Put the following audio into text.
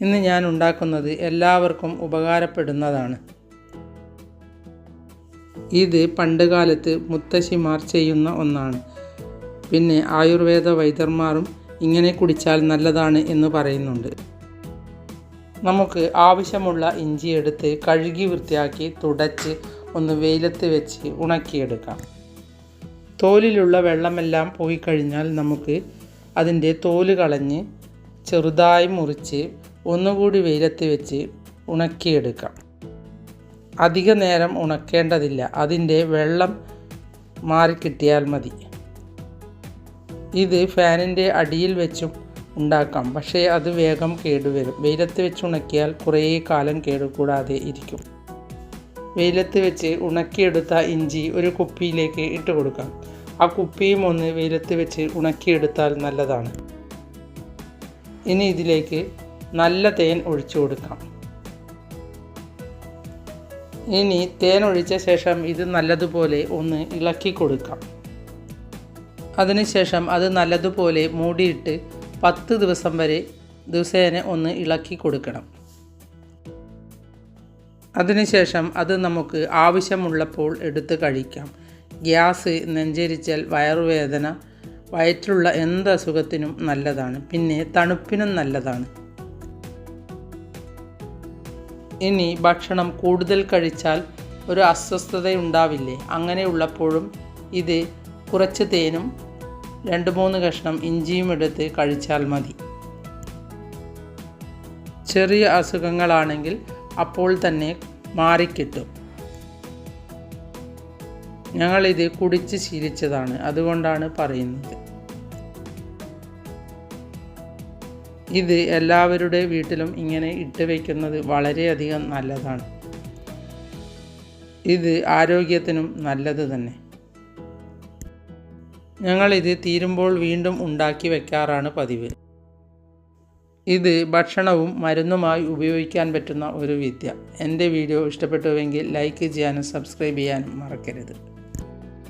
ഇന്ന് ഞാൻ ഉണ്ടാക്കുന്നത് എല്ലാവർക്കും ഉപകാരപ്പെടുന്നതാണ്. ഇത് പണ്ടുകാലത്ത് മുത്തശ്ശിമാർ ചെയ്യുന്ന ഒന്നാണ്. പിന്നെ ആയുർവേദ വൈദ്യന്മാരും ഇങ്ങനെ കുടിച്ചാൽ നല്ലതാണ് എന്ന് പറയുന്നുണ്ട്. നമുക്ക് ആവശ്യമുള്ള ഇഞ്ചി എടുത്ത് കഴുകി വൃത്തിയാക്കി തുടച്ച് ഒന്ന് വെയിലത്ത് വെച്ച് ഉണക്കിയെടുക്കാം. തോലിലുള്ള വെള്ളമെല്ലാം പോയി കഴിഞ്ഞാൽ നമുക്ക് അതിന്റെ തോൽ കളഞ്ഞ് ചെറുതായി മുറിച്ച് ഒന്നുകൂടി വെയിലത്ത് വെച്ച് ഉണക്കിയെടുക്കാം. അധിക നേരം ഉണക്കേണ്ടതില്ല. അതിന്റെ വെള്ളം മാറിക്കിട്ടിയാൽ മതി. ഇത് ഫാനിന്റെ അടിയിൽ വെച്ചും ഉണ്ടാക്കാം. പക്ഷേ അത് വേഗം കേടുവരും. വെയിലത്ത് വെച്ച് ഉണക്കിയാൽ കുറേ കാലം കേടുകൂടാതെ ഇരിക്കും. വെയിലത്ത് വെച്ച് ഉണക്കിയെടുത്ത ഇഞ്ചി ഒരു കുപ്പിയിലേക്ക് ഇട്ട് കൊടുക്കാം. ആ കുപ്പിയും ഒന്ന് വെയിലത്ത് വെച്ച് ഉണക്കിയെടുത്താൽ നല്ലതാണ്. ഇനി ഇതിലേക്ക് നല്ല തേൻ ഒഴിച്ചു കൊടുക്കാം. ഇനി തേൻ ഒഴിച്ച ശേഷം ഇത് നല്ലതുപോലെ ഒന്ന് ഇളക്കി കൊടുക്കാം. അതിനുശേഷം അത് നല്ലതുപോലെ മൂടിയിട്ട് പത്ത് ദിവസം വരെ ദിവസേന ഒന്ന് ഇളക്കി കൊടുക്കണം. അതിനുശേഷം അത് നമുക്ക് ആവശ്യമുള്ളപ്പോൾ എടുത്ത് കഴിക്കാം. ഗ്യാസ് നെഞ്ചരിച്ചൽ വയറുവേദന വയറ്റിലുള്ള എന്ത് അസുഖത്തിനും നല്ലതാണ്. പിന്നെ തണുപ്പിനും നല്ലതാണ്. ഇനി ഭക്ഷണം കൂടുതൽ കഴിച്ചാൽ ഒരു അസ്വസ്ഥതയുണ്ടാവില്ലേ? അങ്ങനെയുള്ളപ്പോഴും ഇത് കുറച്ച് തേനും രണ്ട് മൂന്ന് കഷ്ണം ഇഞ്ചിയും എടുത്ത് കഴിച്ചാൽ മതി. ചെറിയ അസുഖങ്ങളാണെങ്കിൽ അപ്പോൾ തന്നെ മാറിക്കിട്ടും. ഞങ്ങളിത് കുടിച്ച് ശീലിച്ചതാണ് അതുകൊണ്ടാണ് പറയുന്നത്. ഇത് എല്ലാവരുടെ വീട്ടിലും ഇങ്ങനെ ഇട്ട് വയ്ക്കുന്നത് വളരെയധികം നല്ലതാണ്. ഇത് ആരോഗ്യത്തിനും നല്ലത് തന്നെ. ഞങ്ങളിത് തീരുമ്പോൾ വീണ്ടും ഉണ്ടാക്കി വയ്ക്കാറാണ് പതിവ്. ഇത് ഭക്ഷണവും മരുന്നുമായി ഉപയോഗിക്കാൻ പറ്റുന്ന ഒരു വിദ്യ. എന്റെ വീഡിയോ ഇഷ്ടപ്പെട്ടുവെങ്കിൽ ലൈക്ക് ചെയ്യാനും സബ്സ്ക്രൈബ് ചെയ്യാനും മറക്കരുത്.